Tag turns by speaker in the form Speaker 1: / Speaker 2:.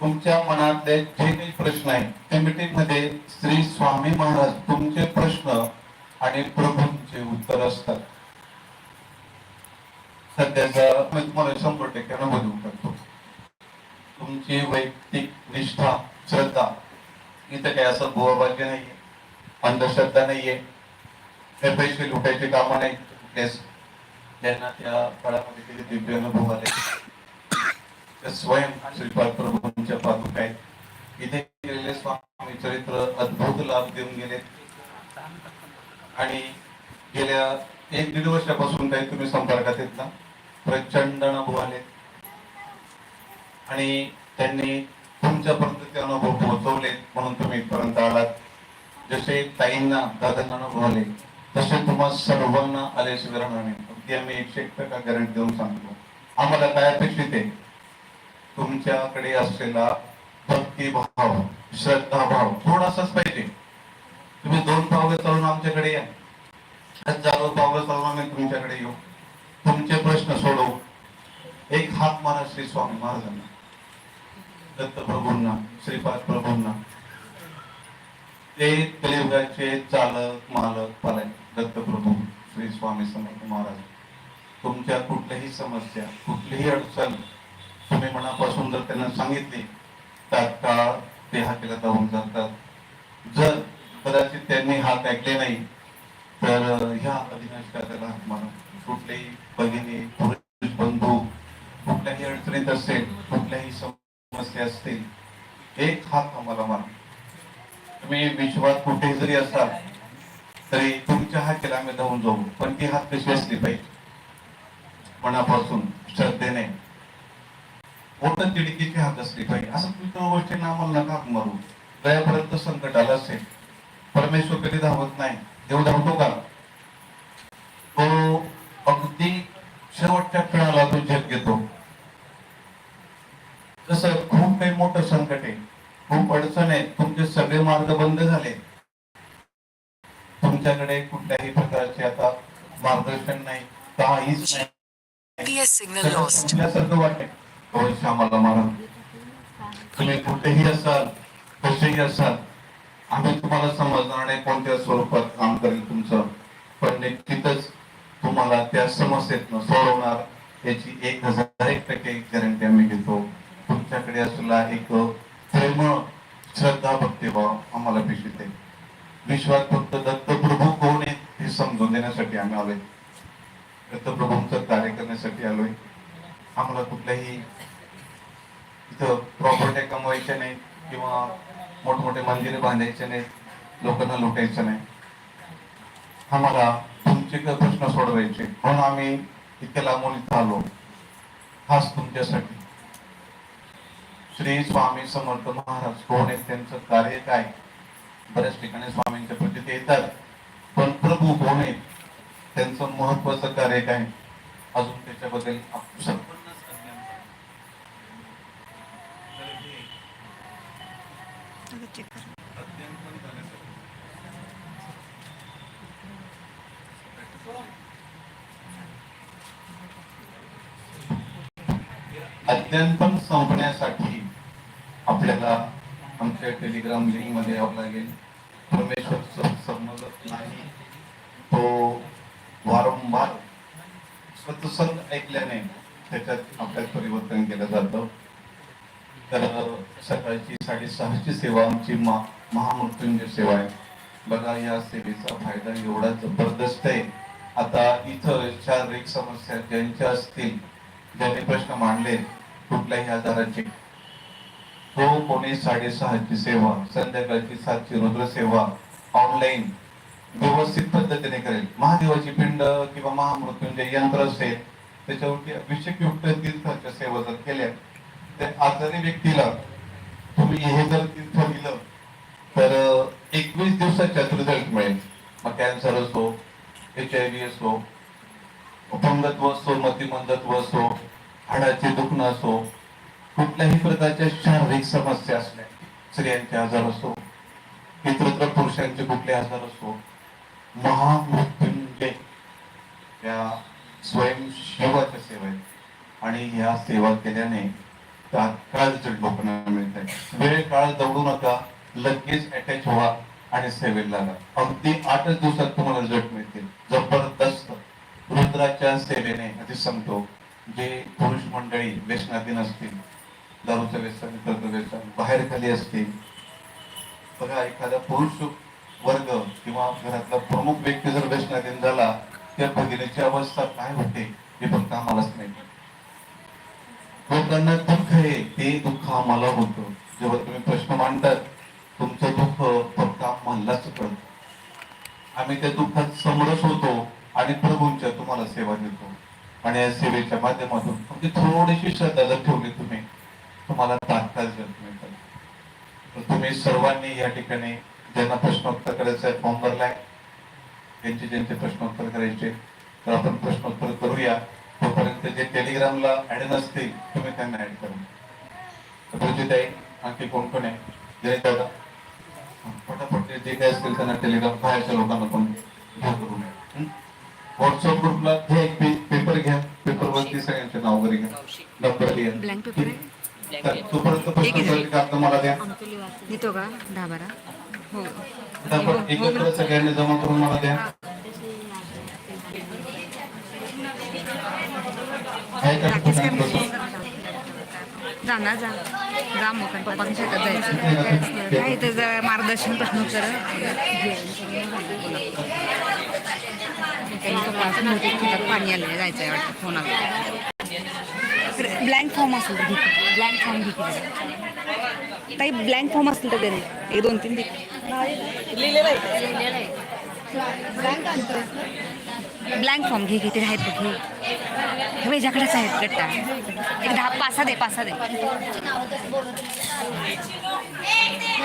Speaker 1: तुमच्या मनातले जे काही प्रश्न आहेत त्या मीटिंगमध्ये श्री स्वामी महाराज तुमचे प्रश्न आणि प्रभूंचे उत्तर असतात. सध्याचा मी तुम्हाला म्हणजे शंभर टक्के अनुभव करतो तुमची वैयक्तिक निष्ठा श्रद्धा इथं काही असं भुवाबाजी नाहीये अंधश्रद्धा नाहीये. हे पैसे लुटायचे कामं नाही त्यांना ज्यांना त्या काळामध्ये किती दिव्य अनुभव आले. स्वयं श्रीपाद प्रभूंच्या पादुका आहेत. इथे गेलेले स्वामी चरित्र अद्भुत लाभ देऊन गेले. आणि गेल्या एक दीड वर्षापासून काही तुम्ही संपर्कात येत ना प्रचंड अनुभव आले. आणि त्यांनी तुमच्यापर्यंत ते अनुभव पोहोचवले म्हणून तुम्ही इथपर्यंत आलात. जसे ताईंना दादांना अनुभव आले तसे तुम्हा सर्वांना आले राहणार नाही. अगदी आम्ही एकशे एक टक्का गॅरंटी देऊन सांगतो. आम्हाला काय अपेक्षित आहे? तुमच्याकडे असलेला भक्तिभाव श्रद्धाभाव थोडासाच पाहिजे. तुम्ही दोन पावलं चालून आमच्याकडे या. हजारो पावलं चालून आम्ही तुमच्याकडे येऊ. तुमचे प्रश्न सोडवू. एक हात मारा श्री स्वामी महाराजांना. दत्त प्रभूंना श्रीपाद प्रभूंना. ते कलियुगाचे चालक मालक पालक दत्तप्रभू श्री स्वामी समर्थ महाराज. तुमच्या कुठल्याही समस्या कुठलीही अडचण तुम्ही मनापासून जर त्यांना सांगितले तात्काळ ते हाकेला धावून जातात? जर कदाचित त्यांनी हात ऐकले नाही तर ह्या अधिनाशकाला म्हणा हात कुठलेही भगिनी पुरुष बंधू कुठल्याही अडचणीत असेल कुठल्याही समस्या असतील एक हात आम्हाला मारा. तुम्ही विश्वात कुठे जरी असाल तरी तुमच्या हाकेला आम्ही धावून जाऊ पण ती हात कशी असली पाहिजे? मनापासून श्रद्धेने. मोठं तिडकीची हात असली पाहिजे असं तुम्ही गोष्टींना आम्हाला नका मारू. दयापर्यंत संकट आलं असेल परमेश्वर कधी धावत नाही देव धावतो का? तो अगदी शेवटच्या क्षणाला तो झेप घेतो. कसं खूप काही मोठं संकट आहे खूप अडचण आहे तुमचे सगळे मार्ग बंद झाले. तुमच्याकडे कुठल्याही प्रकारचे आता मार्गदर्शन नाही काहीच नाही. वाटते अवश्य आम्हाला मारा तुम्ही कुठेही असाल कसेही असाल आम्ही तुम्हाला समजणार नाही कोणत्या स्वरूपात काम करेल तुमचं. पण निश्चितच तुम्हाला त्या समस्येतनं सोडवणार याची एक हजार एक टक्के गॅरंटी आम्ही घेतो तुमच्याकडे असलेला एक प्रेम श्रद्धा भक्तीभाव आम्हाला अपेक्षित आहे विश्वात फक्त दत्तप्रभू कोण आहेत हे समजून देण्यासाठी आम्ही आलोय. दत्तप्रभूंचं कार्य करण्यासाठी आलोय. आम्हाला कुठल्याही इथं प्रॉपर्ट्या कमवायच्या नाही किंवा मोठमोठे मंदिरे बांधायचे नाहीत लोकांना लुटायचं नाही. आम्हाला तुमचे प्रश्न सोडवायचे. म्हणून आम्ही इतक्या लांबून इथं आलो. खास तुमच्यासाठी. श्री स्वामी समर्थ महाराज कोण आहेत? त्यांचं कार्य काय? बऱ्याच ठिकाणी स्वामींच्या प्रती ते येतात. पण प्रभू कोण आहेत? त्यांचं महत्वाचं कार्य काय? अजून त्याच्याबद्दल आपण सर्वांनाच अज्ञान आहे. तर हे अध्ययन पण संपण्यासाठी आपल्याला आमच्या टेलिग्राम लिंकमध्ये यावं लागेल. परमेश्वर समजत नाही तो वारंवार सत्संग ऐकल्याने त्याच्यात आपल्यात परिवर्तन केलं जातं. तर सकाळची साडेसहाची सेवा आमची मा महामृत्युंजय सेवा आहे. बघा या सेवेचा फायदा एवढा जबरदस्त आहे. आता इथं शारीरिक समस्या ज्यांच्या असतील ज्यांनी प्रश्न मांडले कुठल्याही आजाराचे तो कोणी साडेसहाची सेवा संध्याकाळची सातची रुद्र सेवा ऑनलाईन व्यवस्थित पद्धतीने करेल. महादेवाची पिंड किंवा महामृत्युंजय यंत्र असेल त्याच्यावरती अभिषेक युक्त तीर्थाच्या सेवा जर केल्या त्या आजारी व्यक्तीला तुम्ही हे जर तीर्थ दिलं तर एकवीस दिवसात रिझल्ट मिळेल. मग कॅन्सर असो एच आय व्ही असो अपंगत्व असो मतिमंदत्व असो हाडाचे दुखणं असो कुठल्याही प्रकारच्या शारीरिक समस्या असल्या स्त्रियांचे आजार असो इतरत्र पुरुषांचे कुठले आजार असो महामृत्युंजय या स्वयंसेवाच्या सेवा आहेत आणि ह्या सेवा केल्याने तात्काळ रिझल्ट लोकांना मिळते वेळ काळ दौडू नका. लगेच अटॅच व्हा आणि सेवेला लागा अगदी आठच दिवसात तुम्हाला रिझल्ट मिळतील जबरदस्त. रुद्राच्या सेवेने आधी सांगतो हो. जे पुरुष मंडळी व्यसनाधीन असतील दारूचं व्यसन इतरचं व्यसन बाहेर खाली असतील बघा एखादा पुरुष वर्ग किंवा घरातला प्रमुख व्यक्ती जर व्यसनाधीन झाला त्या भगिनीची अवस्था काय होते हे फक्त आम्हालाच नाही. लोकांना दुःख आहे ते दुःख आम्हाला होतं जेव्हा तुम्ही प्रश्न मांडतात तुमचं दुःख फक्त आम्हालाच कळत. आम्ही त्या दुःखात समरस होतो आणि प्रभूंच्या तुम्हाला सेवा देतो. आणि या सेवेच्या माध्यमातून फक्त थोडीशी श्रद्धा जर ठेवली तुम्ही. तुम्हाला तात्काळ जग मिळतात तर तुम्ही सर्वांनी या ठिकाणी ज्यांना प्रश्नोत्तर करायचं आहे फॉर्म भरलाय त्यांचे ज्यांचे प्रश्नोत्तर करायचे तर आपण प्रश्नोत्तर करूया. तोपर्यंत जे टेलिग्रामला ऍड नसतील तुम्ही त्यांना ऍड करा. तुझी ताई आणखी कोण कोण आहे जय दादा पटापट जे काय असतील त्यांना टेलिग्राम बाहेरच्या लोकांना पण घ्या करून व्हॉट्सअप ग्रुपला घ्या एक पेपर घ्या. पेपर वरती सगळ्यांचे नाव वगैरे घ्या. नंबर लिहा. तोपर्यंत प्रश्नोत्तर कागद मला द्या.
Speaker 2: येतो का? दहा बारा? हो.
Speaker 1: एकत्र सगळ्यांनी जमा करून मला द्या आहे का
Speaker 2: राकेश काय
Speaker 1: कुठं?
Speaker 2: म्हणते? जा ना जा. जा मग कारण पप्पांच्या शेतात जायचं. जरा मार्गदर्शन त्यांनी पाणी आलेलं जायचं आहे वाटतं फोन आला ब्लँक फॉर्म असेल तर ब्लँक फॉर्म घेतले ताई ब्लँक फॉर्म असेल तर दे एक दोन तीन दे. ब्लँक ब्लँक फॉर्म घे किती आहेत घे. वेजाकडेच आहेत गट्टा एक दहा पासा दे पासा दे.